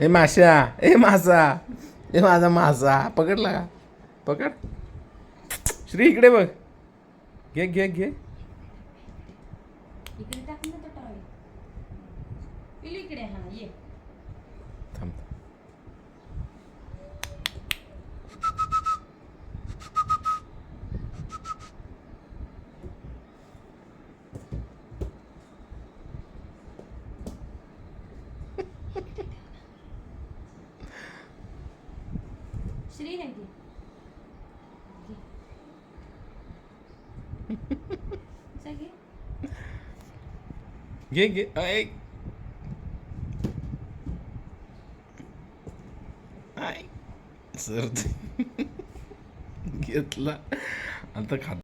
ए माशा ए मासा ए माझा मासा. पकडला का? पकड. श्री इकडे बघ. घे घे घे. इकडे टाक ना तो पिलू इकडे हा ये. श्री है की घे. घे. घे घे ऐ. आय सर घेतला आता खात